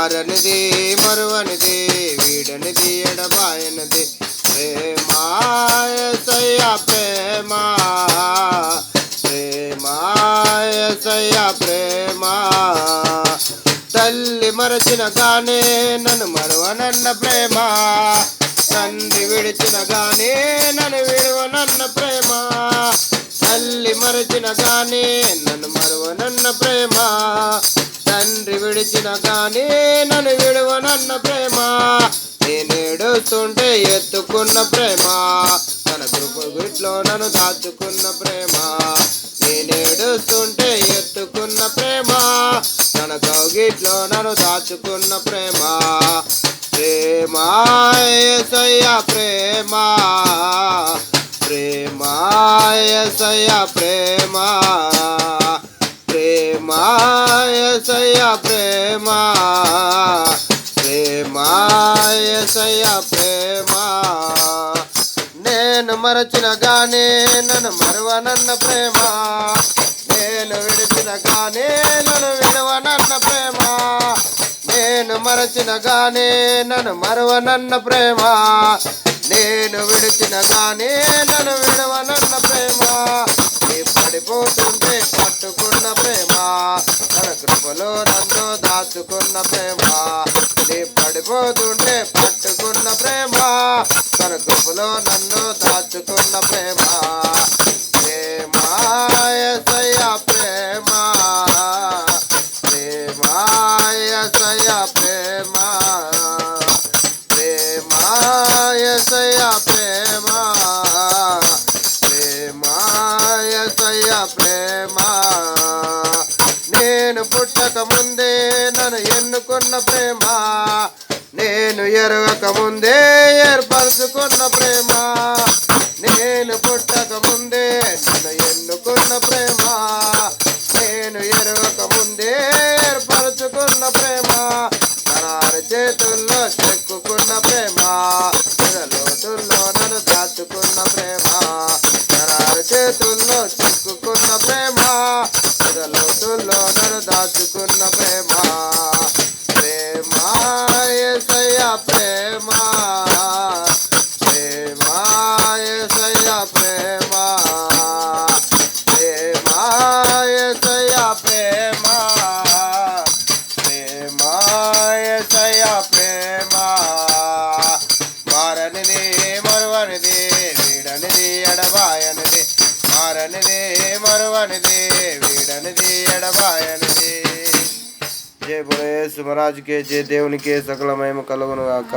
మారనిది మరువనిది వీడనిది ఎడబాయనిది. ప్రేమాయ ప్రేమా. ప్రేమాయ ప్రేమా. తల్లి మరచిన గానే నన్ను మరువనన్న ప్రేమ. తండ్రి విడిచిన గానే నన్ను విడవనన్న ప్రేమ. తల్లి మరచిన గానే నన్ను మరువనన్న ప్రేమ. తండ్రి విడిచిన కానీ నన్ను విడువనన్న ప్రేమ. నేనేడుస్తుంటే ఎత్తుకున్న ప్రేమ. తన కృప నన్ను దాచుకున్న ప్రేమ. నేనేడుస్తుంటే ఎత్తుకున్న ప్రేమ. తన కౌగిట్లో నన్ను దాచుకున్న ప్రేమ. ప్రేమ ఏసయ్య ప్రేమ. ప్రేమ ప్రేమ. ప్రేమ ప్రేమ. ప్రేమ ఏసయ్య ప్రేమ. నేను మరచినగానే నన్ను మరువనన్న ప్రేమ. నేను విడిచినగానే నన్ను విడవనన్న ప్రేమ. నేను మరచినగానే నన్ను మరువనన్న ప్రేమ. నేను విడిచినగానే నన్ను విడవనన్న ప్రేమ. పడిపోతుంటే పట్టుకున్న ప్రేమ. తన కృపలో నన్ను దాచుకున్న ప్రేమ. నీ పడిపోతుంటే పట్టుకున్న ప్రేమ. తన కృపలో నన్ను దాచుకున్న ప్రేమ. ప్రేమ ప్రేమ. ప్రేమ ప్రేమ నేను ముందే నన్ను ఎన్నుకున్న ప్రేమ. నేను ఎరగక ముందే ఏర్పరచుకున్న వీడనిది ఎడబాయనిది మారనిది మరువనిది వీడనిది ఎడబాయనిది. జయ బురే సుమరాజుకే జయ దేవునికే సకల మహిమ కలుగును గాక